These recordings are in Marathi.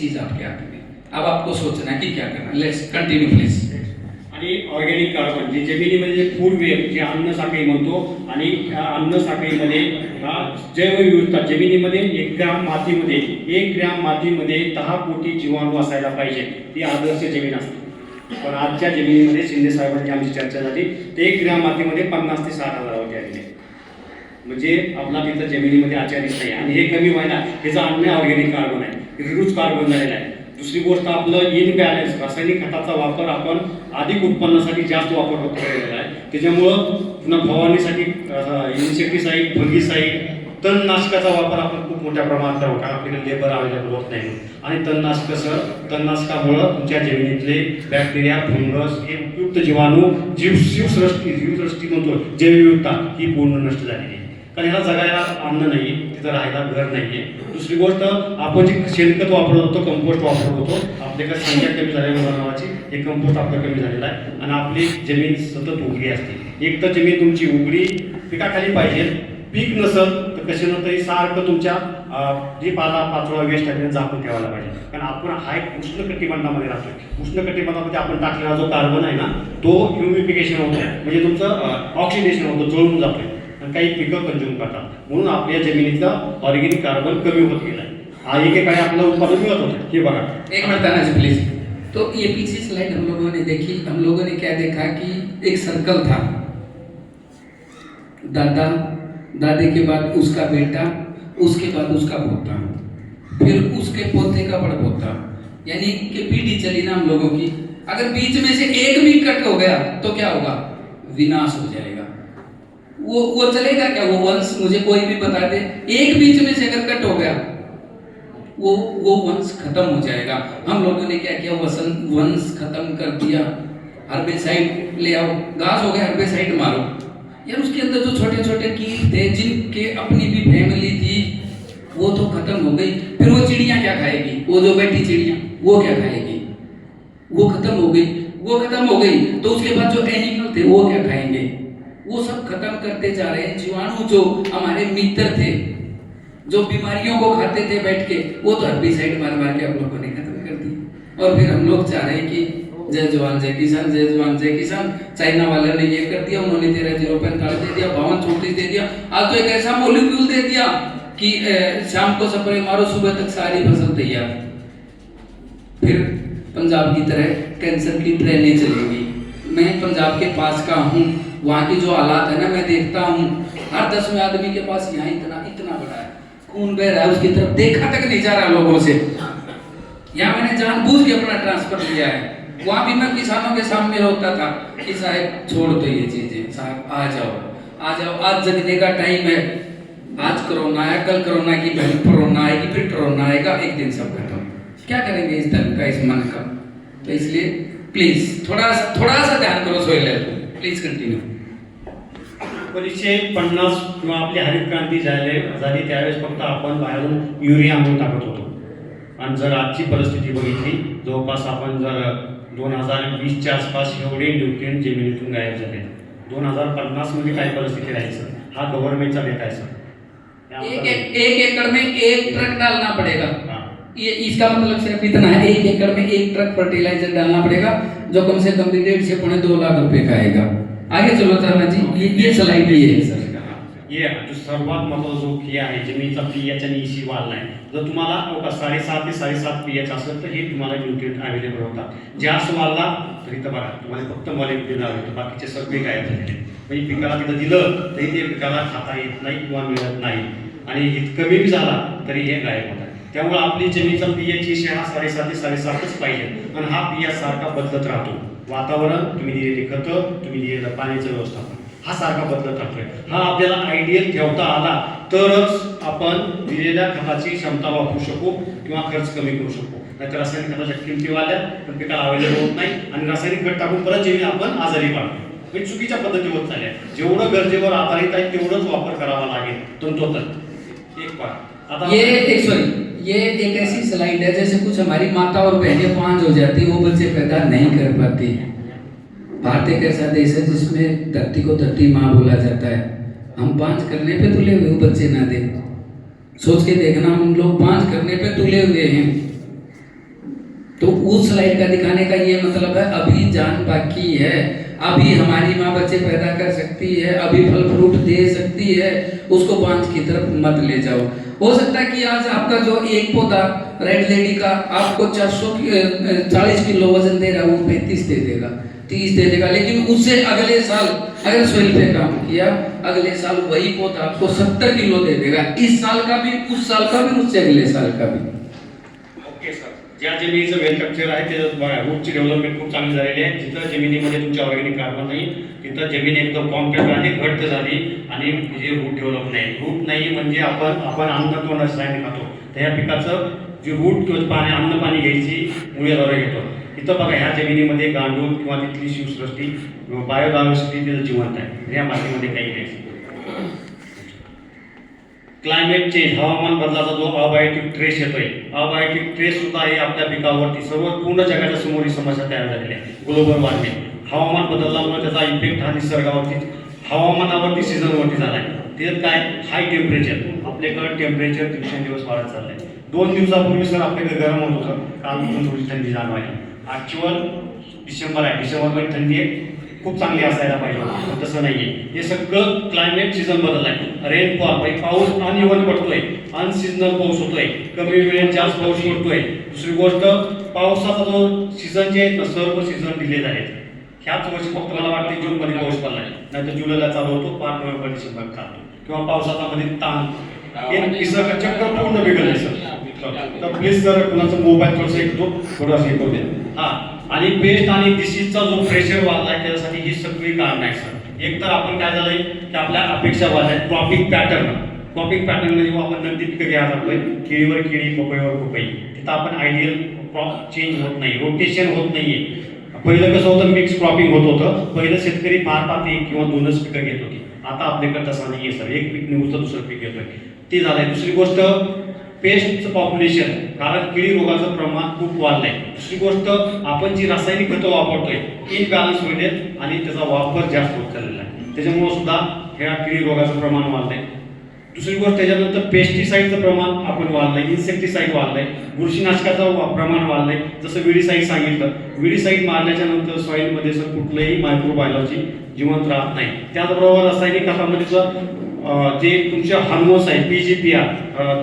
चीज आपके हाथ में। अब आपको सोचना है कि क्या करना लेट्स कंटिन्यू प्लीज आणि ऑर्गॅनिक कार्बन जे जमिनीमध्ये फूड वेब जे अन्न साखळी म्हणतो आणि ह्या अन्न साखळीमध्ये हा जैवविविधता जमिनीमध्ये एक ग्राम मातीमध्ये एक ग्राम मातीमध्ये दहा कोटी जीवाणू असायला पाहिजे. ती आदर्श जमीन असते. पण आजच्या जमिनीमध्ये शिंदे साहेबांची आमची चर्चा झाली. ते एक ग्राम मातीमध्ये पन्नास ते साठ हजारावरती आलेले म्हणजे आपला तिथं जमिनीमध्ये आचारित नाही आणि हे कमी व्हायला ह्याचं अन्न ऑर्गॅनिक कार्बन आहे. रिड्यूस कार्बन झालेला आहे. दुसरी गोष्ट आपलं इन बॅलन्स रासायनिक खताचा वापर आपण अधिक उत्पन्नासाठी जास्त वापर होत केलेला आहे. त्याच्यामुळं पुन्हा फवारणीसाठी इन्सेक्टिसाईड फंगीसाईड तणनाशकाचा वापर आपण खूप मोठ्या प्रमाणात करावं कारण आपल्याला लेबर अवेलेबल होत नाही. आणि तणनाशक कसं? तणनाशकामुळं तुमच्या जमिनीतले बॅक्टेरिया फंगस हे उपयुक्त जीवाणू जीव जीवसृष्टी जीवसृष्टी म्हणतो जैवविविधता ही पूर्ण नष्ट झालेली आहे. कारण ह्याला जगायला अन्न नाही तिथं राहायला घर आहे दुसरी गोष्ट आपण जे शेणखत वापरत होतो कंपोस्ट वापरत होतो आपल्याकडे संख्या कमी झाल्यामुळे नावाची हे कंपोस्ट आपलं कमी झालेलं आहे. आणि आपली जमीन सतत उघडी असते. एक तर जमीन तुमची उघडी पिकाखाली पाहिजे. पीक नसल तर कशानं तरी सारखं तुमच्या जे पाला पाचोळा वेस्ट आहे ते झाकून ठेवायला पाहिजे. कारण आपण हा एक उष्ण कटिबंधामध्ये राहतोय. उष्ण कटिबंधामध्ये आपण टाकलेला जो कार्बन आहे ना तो ह्युमिफिकेशन होतो. म्हणजे तुमचं ऑक्सिडेशन होतं जळून जातोय. आणि काही पिकं कंझ्युम करतात म्हणून आपल्या जमिनीचा ऑर्गेनिक कार्बन कमी होत गेला हा एकेकाळी आपलं उत्पादन मिळत होतं. हे बघा. एक मिनट ताना प्लीज़ तो ये पीछे स्लाइड हम लोगों ने देखी. हम लोगों ने क्या देखा कि एक सर्कल था. दादा, दादी के बाद उसका बेटा, उसके बाद उसका पोता, फिर उसके पोते का बड़ पोता यानी कि पीढ़ी चली ना हम लोगों की. अगर बीच में से एक भी कट हो गया तो क्या होगा? विनाश हो जाएगा. वो वो चलेगा क्या? वो वंश मुझे कोई भी बता दे। एक बीच में से अगर कट हो गया, वो वो वंश खत्म हो जाएगा। हम लोगों ने क्या किया? वसन वंश खत्म कर दिया। हर्बेसाइड ले आओ। घास हो गया हर्बेसाइड मारो। यार उसके अंदर जो छोटे छोटे कीट थे, जिनके अपनी भी फैमिली थी, वो तो खत्म हो गई। फिर वो चिड़िया क्या खाएगी? वो जो बैठी चिड़िया, वो क्या खाएगी? वो खत्म हो गई। वो खत्म हो गई तो उसके बाद जो एनिमल थे, वो क्या खाएँगे? वो सब खत्म करते जा रहे हैं। जीवाणु जो हमारे मित्र थे, जो बीमारियों को खाते थे बैठ के, वो तो हर्बिसाइड मार मार के हम लोगों ने खत्म कर दी। और फिर हम लोग चाह रहे हैं कि जय जवान, जय किसान, जय जवान, जय किसान। चाइना वाले ने ये कर दिया, उन्होंने तेरह ज़ीरो पैंतालीस दे दिया, बावन चौंतीस दे दिया। आज तो एक ऐसा मोलिक्यूल दे दिया कि शाम को स्प्रे मारो, सुबह तक सारी फ़सल तैयार। फिर पंजाब की तरह कैंसर की ट्रेनें चलेंगी। मैं पंजाब के पास का हूँ वहाँ की जो हालात है ना, मैं देखता हूँ। हर दसवें आदमी के पास यहाँ इतना इतना बड़ा है। खून बह रहा है, उसकी तरफ़ देखा तक नहीं जा रहा लोगों से। यहाँ मैंने जानबूझ के अपना ट्रांसफ़र लिया है। वहाँ भी मैं किसानों के सामने रोकता था कि साहब, छोड़ दो ये चीज़ें। साहब, आ जाओ। आ जाओ। आज जगने का टाइम है। आज कोरोना है, कल कोरोना की बहन कोरोना आएगी, फिर कोरोना आएगा। एक दिन सब खत्म। क्या करेंगे इस धन का, इस मन का? तो इसलिए प्लीज़ थोड़ा सा थोड़ा सा ध्यान करो सोहेल प्लीज कंटिन्यू एकोणीसशे पन्नास किंवा आपली हरित क्रांती झाली झाली त्यावेळेस फक्त आपण बाहेरून युरिया आणून टाकत होतो. आणि जर आजची परिस्थिती बघितली जवळपास आपण जर दोन हजार वीसच्या आसपास एवढे न्यूट्रिएंट जमिनीतून गायब झाले. दोन हजार पन्नासमध्ये काय परिस्थिती राहील सर. हा गव्हर्नमेंटचा डेटा आहे सर. एक एक एक एकड़ में एक ट्रक डालना पड़ेगा। ये इसका मतलब सिर्फ इतना है एक एकड़ में एक ट्रक फर्टिलाइजर डालना पड़ेगा जो कम से कम भी डेढ़ से पौने दो लाख रुपए का आएगा। आगे चलो तरना जी ये ये स्लाइड ये है। सर ये जो सर्वात महत्त्वाचा जो पी आहे जमिनीचा पी एच आणि वाढला आहे जर तुम्हाला एवढा साडेसात ते साडेसात पी एच असेल तर हे तुम्हाला न्यूट्रिएंट अवेलेबल होतात. जास्त वाढला तर इथं बघा तुम्हाला फक्त मॉलिक्युल होतं बाकीचे सगळे काय झालेले आहेत. म्हणजे पिकाला तिथं दिलं तरी ते पिकाला खाता येत नाही किंवा मिळत नाही. आणि इत कमी बी झाला तरी हे गायब होतं. त्यामुळे आपली जमिनीचा पी एच ईशी हा साडेसातच पाहिजे. आणि हा पी एच सारखा बदलत राहतो. वातावरण तुम्ही दिलेली खतं तुम्ही दिलेलं पाण्याचं व्यवस्थापन हा सारखा बदलत राहतोय. हा आपल्याला आयडियल ठेवता आला तरच आपण दिलेल्या खताची क्षमता वापरू शकू किंवा खर्च कमी करू शकू. नाहीतर रासायनिक खताच्या किमती वाढल्या पण पिकाला अवेलेबल होत नाही आणि रासायनिक खत टाकून परत जमीन आपण आजारी पाडतो. म्हणजे चुकीच्या पद्धती होत चालल्या. जेवढं गरजेवर आधारित आहे तेवढंच वापर करावा लागेल. तंतोतंत एक पाठ आता ये एक ऐसी स्लाइड है, जैसे कुछ हमारी माता और बहनें पाँच हो जाती वो बच्चे पैदा नहीं कर पाती भारत एक ऐसा देश है जिसमें धरती को धरती माँ बोला जाता है। हम पाँच करने पे तुले हुए बच्चे ना दे। सोच के देखना, हम लोग पाँच करने पे तुले हुए हैं। तो उस स्लाइड का दिखाने का ये मतलब है, अभी जान बाकी है। अभी हमारी माँ बच्चे पैदा कर सकती है, अभी फल फ्रूट दे सकती है, उसको बांझ की तरफ़ मत ले जाओ। हो सकता है कि आज आपका जो एक पौधा रेड लेडी का, आपको 400 चालीस किलो वज़न दे रहा है, वो पैंतीस दे देगा, तीस दे देगा, लेकिन उससे अगले साल अगर सोइल पे काम किया, अगले साल वही पौधा आपको सत्तर किलो दे देगा, इस साल का भी, उस साल का भी, उससे अगले साल का भी। ज्या जमिनीचं वेल आहे त्याच्यात रूटची डेव्हलपमेंट खूप चांगली झालेली आहे. जिथं जमिनीमध्ये तुमच्या ऑर्गॅनिक कार्बन नाही तिथं जमीन एकदम कॉम्पॅक्ट आणि घट्ट झाली आणि जे रूट डेव्हलप नाही. रूट नाही म्हणजे आपण आपण अन्न किंवा रसायन खातो. तर या पिकाचं जे रूट किंवा पाणी अन्न पाणी घ्यायची मुळेद्वारे घेतो इथं बघा ह्या जमिनीमध्ये गांडूळ किंवा तिथली शिवसृष्टी बायोडायव्हर्सिटी तिथं जिवंत आहे. या मातीमध्ये काही नाही. क्लायमेट चेंज हवामान बदलाचा जो अबायोटिक ट्रेस येतोय अबायोटिक ट्रेस सुद्धा हे आपल्या पिकावरती सर्व पूर्ण जगाच्या समोर ही समस्या तयार झालेली आहे. ग्लोबल वॉर्मिंग हवामान बदलल्यामुळे त्याचा इफेक्ट हा निसर्गावरती हवामानावरती सीझनवरती झाला आहे त्यात काय? हाय टेम्परेचर आपल्याकडं टेम्परेचर दिवसेंदिवस वाढत चाललं आहे दोन दिवसापूर्वी सर आपल्याकडे गरम होत होतं. काल थोडी थंडी जाणवायला ॲक्च्युअल डिसेंबर आहे. डिसेंबरमध्ये थंडी आहे. खूप चांगली असायला पाहिजे. तसं नाहीये. हे सगळं क्लायमेट सीझन बदललाय. रेनफॉल म्हणजे पाऊस अनइव्हन पडतोय. अनसिजनल पाऊस होतोय. कमी वेळेत जास्त पाऊस पडतोय. दुसरी गोष्ट पावसाचा जो सीझन जे आहेत ना सर्व सीझन दिलेले आहेत. ह्याच वर्षी फक्त मला वाटते जून मध्ये पाऊस पडलाय. नाहीतर जुलैला चालू होतो पाच नोव्हेंबर डिसेंबर चालतो किंवा पावसाचा मध्ये ताण निसर्ग चक्र पूर्ण बिघडले सर. तर प्लीज सर कुणाचा मोबाईल थोडंसं एक तो थोडंसं हे करू द्या हा. आणि पेस्ट आणि डिसीजचा जो प्रेशर आहे त्यासाठी ही सगळी कारण आहे सर एक तर आपण काय झालंय की आपल्या अपेक्षा वाढल्या. क्रॉपिंग पॅटर्न क्रॉपिंग पॅटर्न म्हणजे जेव्हा आपण नगदी पिकं घ्यायला लागलोय केळीवर केळी पपईवर पपई तिथं आपण आयडियल क्रॉप चेंज होत नाही रोटेशन होत नाहीये. पहिलं कसं होतं? मिक्स क्रॉपिंग होत होतं. पहिलं शेतकरी फार पाच एक किंवा दोनच पिकं घेत होती. आता आपल्याकडे तसं आहे सर एक पीक निघून दुसरं पीक घेतोय. ते झालंय. दुसरी गोष्ट पेस्टचं पॉप्युलेशन कारण किडी रोगाचं प्रमाण खूप वाढलंय. दुसरी गोष्ट आपण जी रासायनिक खतं वापरतोय इनबॅलन्स होईल आणि त्याचा वापर जास्त होत चाललेला आहे. त्याच्यामुळे सुद्धा ह्या किडी रोगाचं प्रमाण वाढलंय. दुसरी गोष्ट त्याच्यानंतर पेस्टिसाईडचं प्रमाण आपण वाढलंय इन्सेक्टिसाईड वाढलंय बुरशीनाशकाचं प्रमाण वाढलंय. जसं विडीसाईड सांगितलं विडीसाईड मारल्याच्या नंतर सॉईलमध्ये सर कुठलंही मायक्रोबायोलॉजी जिवंत राहत नाही. त्याचबरोबर रासायनिक खतामध्ये जर जे तुमचे हार्मोन्स आहेत पी जी पी आर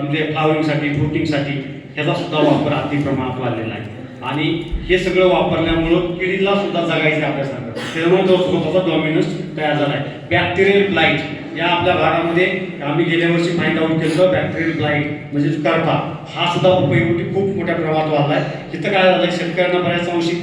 तुमचे फ्लावरिंगसाठी फ्रुटिंगसाठी ह्याचा सुद्धा वापर अति प्रमाणात वाढलेला आहे. आणि हे सगळं वापरल्यामुळं किडीला सुद्धा जगायचं आहे आपल्यासारखं त्यामुळे तो स्वतःचा डॉमिनन्स तयार झाला आहे. बॅक्टेरियल ब्लाईट या आपल्या भागामध्ये आम्ही गेल्या वर्षी फाइंड आउट केलं बॅक्टेरियल ब्लाईट म्हणजे करपा हा सुद्धा उपयोगी खूप मोठ्या प्रमाणात वाढला आहे. तिथं काय झालं शेतकऱ्यांना बऱ्याच अंशी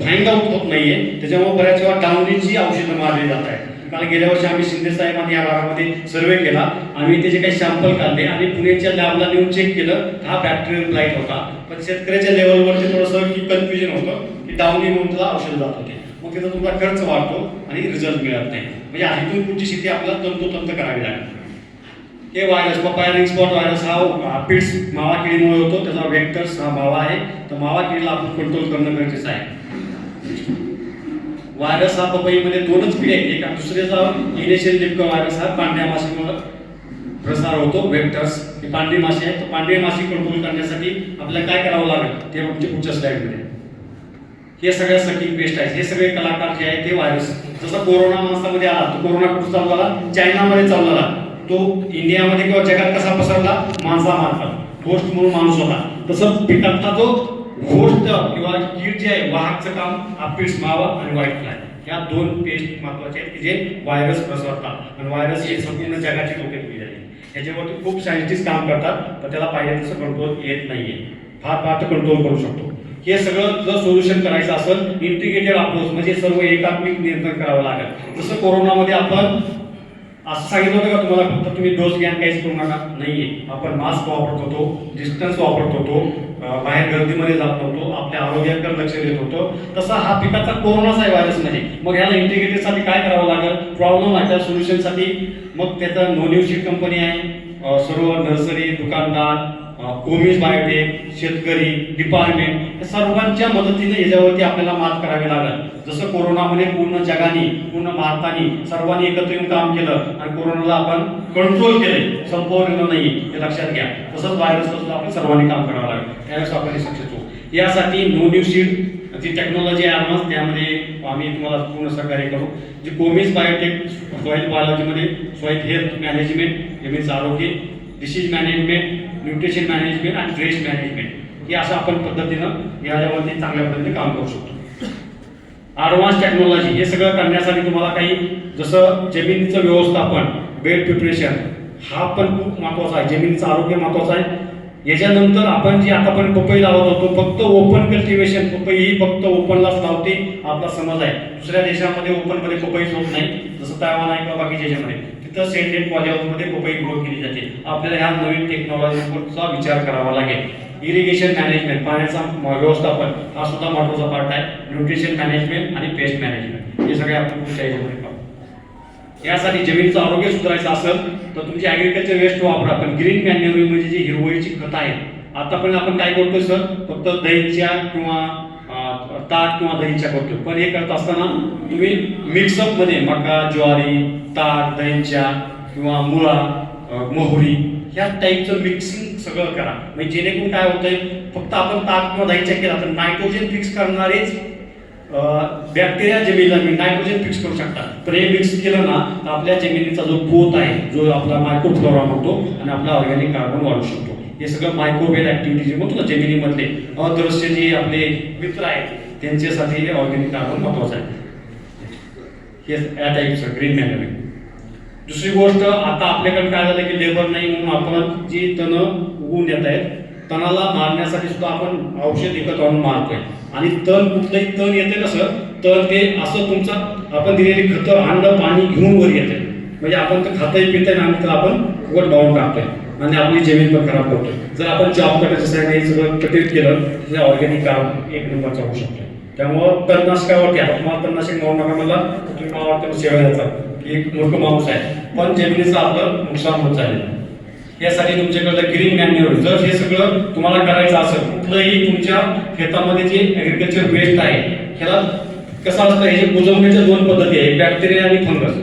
फाइंड आउट होत नाही आहे त्याच्यामुळे बऱ्याच वेळा डाउनलीची औषधं मारली जात आहेत. कारण गेल्या वर्षी आम्ही शिंदे साहेबांनी या भागामध्ये सर्वे केला. आम्ही त्याचे काही सॅम्पल काढले आणि पुण्याच्या लॅबला नेऊन चेक केलं हा बॅक्टेरियल ब्लाईट होता. पण शेतकऱ्याच्या लेवलवरती थोडंसं की कन्फ्युजन होतं की डावणी म्हणून त्याला औषध जात होते. मग त्याचा तुम्हाला खर्च वाढतो आणि रिझल्ट मिळत नाही. म्हणजे आधीतून पुढची शेती आपल्याला तंतोतंत करावी लागते. हे व्हायरस पपाया स्पॉट व्हायरस हा पिट्स मावा किडीमुळे होतो. त्याचा वेक्टर्स हा मावा आहे. तर मावा किडीला आपण कंट्रोल करणं गरजेचं आहे. वायरस हा पपईमध्ये दोनच पिढी आहेत. दुसऱ्याचा इनिशियल नेमका वायरस हा पांढऱ्या माशीमुळे प्रसार होतो वेक्टर्स. ही पांढरी माशी आहे तर पांढरी माशी कंट्रोल करण्यासाठी आपल्याला काय करावं लागेल? ते म्हणजे पुढच्या स्लाईडमध्ये हे सगळ्या सकिंग पेस्ट आहेत. हे सगळे कलाकार जे आहेत ते व्हायरस जसा कोरोना माणसामध्ये आला तो कोरोना कुठं चालू चायनामध्ये चालू तो इंडियामध्ये किंवा जगात कसा पसरला? माणसामार्फत होस्ट म्हणून माणूस होता. तसं पिकातला जो गोष्ट किंवा कीड जे आहे वाहकचं काम अपिड्स मावा आणि व्हाईट फ्लाय या दोन पेस्ट महत्त्वाचे आहेत की जे व्हायरस पसरतात आणि व्हायरस हे संपूर्ण जगाची लोके झाली याच्यावरती खूप सायंटिस्ट काम करतात पण त्याला पाहिजे तसं कंट्रोल येत नाहीये. फार फार तर कंट्रोल करू शकतो. हे सगळं जर सोल्युशन करायचं असेल इंटिग्रेटेड अप्रोच म्हणजे सर्व एकात्मिक नियंत्रण करावं लागेल. जसं कोरोनामध्ये आपण असं सांगितलं होतं का तुम्हाला फक्त तुम्ही डोस घ्या काहीच करू नका नाहीये. आपण मास्क वापरत होतो डिस्टन्स वापरत होतो. बाहेर गर्दीमध्ये जात नव्हतो आपल्या आरोग्याकडे लक्ष देत होतो. तसा हा पिकाचा कोरोनाचा व्हायरस नाही. मग ह्याला इंटिग्रेटेडसाठी काय करावं लागेल? प्रॉब्लेम आहे त्या सोल्युशनसाठी मग त्याचं नोन्यूशी कंपनी आहे. सर्व नर्सरी दुकानदार कोमिज बायोटेक शेतकरी डिपार्टमेंट या सर्वांच्या मदतीने याच्यावरती आपल्याला मात करावी लागेल. जसं कोरोनामध्ये पूर्ण जगाने पूर्ण भारताने सर्वांनी एकत्र येऊन काम केलं आणि कोरोनाला आपण कंट्रोल केले संपवलेलं नाही हे लक्षात घ्या. तसंच व्हायरसला सुद्धा आपण सर्वांनी काम करावं लागेल. त्यावेळेस आपण सक्सेस होऊ यासाठी नो न्यू सीड जी टेक्नॉलॉजी आहे ॲडव्हान्स त्यामध्ये आम्ही तुम्हाला पूर्ण सहकार्य करू. जी कोमिस बायोटेक सॉईल बायोलॉजीमध्ये सॉईल हेल्थ मॅनेजमेंट जमिनीचं आरोग्य डिसीज मॅनेजमेंट न्यूट्रिशन मॅनेजमेंट आणि वेस्ट मॅनेजमेंट हे असं आपण पद्धतीनं याच्यावरती चांगल्या पद्धतीने काम करू शकतो. ॲडव्हान्स टेक्नॉलॉजी हे सगळं करण्यासाठी तुम्हाला काही जसं जमिनीचं व्यवस्थापन बेड प्रिपरेशन हा पण खूप महत्त्वाचा आहे. जमिनीचं आरोग्य महत्त्वाचं आहे. याच्यानंतर आपण जे आतापर्यंत पपई लावत होतो फक्त ओपन कल्टिवेशन पपई ही फक्त ओपनलाच लावते आपला समज आहे. दुसऱ्या देशामध्ये ओपनमध्ये पपईच होत नाही जसं तायवान आहे किंवा बाकीच्या याच्यामध्ये तिथं सेंटेड पॉलिहाऊसमध्ये पपई ग्रो केली जाते. आपल्याला ह्या नवीन टेक्नॉलॉजीचा विचार करावा लागेल. इरिगेशन मॅनेजमेंट पाण्याचा व्यवस्थापन हा सुद्धा महत्त्वाचा पार्ट आहे. न्यूट्रिशन मॅनेजमेंट आणि पेस्ट मॅनेजमेंट हे सगळे आपण पुढच्या याच्यामध्ये पाहू. यासाठी जमिनीचं आरोग्य सुधारायचं असेल तर तुमची ॲग्रिकल्चर वेस्ट वापरा. पण ग्रीन मॅन्युअरिंग म्हणजे जी हिरवळीची खत आहे आतापर्यंत आपण काय करतो सर फक्त दहीच्या किंवा ताक किंवा दहीच्या करतो पण हे करत असताना तुम्ही मिक्सअपमध्ये मका ज्वारी ताक दहीच्या किंवा मुळा मोहरी ह्या टाईपचं मिक्सिंग सगळं करा. म्हणजे जेणेकरून काय होतंय फक्त आपण ताक किंवा दहीच्या केला तर नायट्रोजन फिक्स करणारेच बॅक्टेरिया जमिनीला नायट्रोजन फिक्स करू शकतात. तर हे मिक्स केलं ना तर आपल्या जमिनीचा जो पोत आहे जो आपला मायक्रोफ्लोरा म्हणतो आणि आपला ऑर्गॅनिक कार्बन वाढू शकतो. हे सगळं मायक्रोवेल ऍक्टिव्हिटी जे म्हणतो ना जेमिनीमधले अदृश्य जे आपले मित्र आहेत त्यांच्यासाठी हे ऑर्गॅनिक कार्बन महत्वाचं आहे. हे या टाईपचं ग्रीन मॅनरिंग दुसरी गोष्ट आता आपल्याकडे काय झालं की लेबर नाही म्हणून आपण जी तण उगवून येत आहेत तणाला मारण्यासाठी सुद्धा आपण औषध एकत्र आणून मारतोय. आणि तण कुठलंही तण येते ना सर तर ते असं तुमचं आपण दिलेली खतं अन्न पाणी घेऊन वर येते. म्हणजे आपण तर खातही पितंय आणि तर आपण वर डाऊन टाकतोय. आणि आपली जमीन पण खराब करतो जर आपण जॉब करत साईड हे सगळं कटित केलं तर ऑर्गॅनिक काम एक नंबरचा होऊ शकतो. त्यामुळं तणनाशकावरती आता तुम्हाला तणनाशक मारू नका मला तुम्ही मला वाटतं? सेवा द्यायचा की एक मूर्ख माणूस आहे. पण जमिनीचं आपलं नुकसान होत आहे यासाठी तुमच्याकडलं ग्रीन मॅन्युअर जर हे सगळं तुम्हाला करायचं असेल कुठलंही तुमच्या शेतामध्ये जे ॲग्रिकल्चर वेस्ट आहे ह्याला कसं असतं? हे बुजवण्याच्या दोन पद्धती आहे बॅक्टेरिया आणि फंगस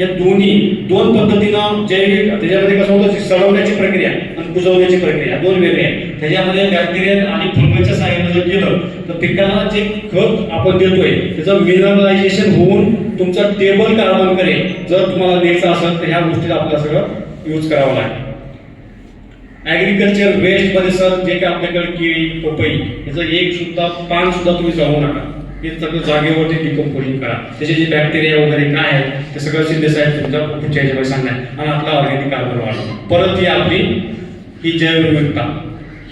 या दोन्ही दोन पद्धतीनं जैविक त्याच्यामध्ये कसं होतं सडवण्याची प्रक्रिया आणि कुजवण्याची प्रक्रिया दोन वेगळे आहेत. त्याच्यामध्ये बॅक्टेरिया आणि फंगसच्या सहाय्याने जर केलं तर पिकाला जे खत आपण देतोय त्याचं मिनरलायझेशन होऊन तुमचा टेबल कार्बन करेल. जर तुम्हाला द्यायचं असेल तर ह्या गोष्टीला आपल्याला सगळं यूज करावं लागेल. ॲग्रिकल्चर वेस्टमध्ये सर जे काही आपल्याकडे केळी पपई याचं एक सुद्धा पान सुद्धा तुम्ही जाऊ नका. हे सगळं जागेवरती डिकम्पोजिंग करा. त्याचे जे बॅक्टेरिया वगैरे काय आहेत ते सगळं सिद्धे साहेब तुमच्या पुढच्या याच्यामध्ये सांगणार आणि आपला ऑर्गॅनिक कार्बन वाढवा. परत ही आपली ही जैवविविधता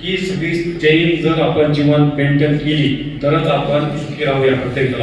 ही सगळी जैन जर आपण जीवन मेंटेन केली तरच आपण राहूया प्रत्येक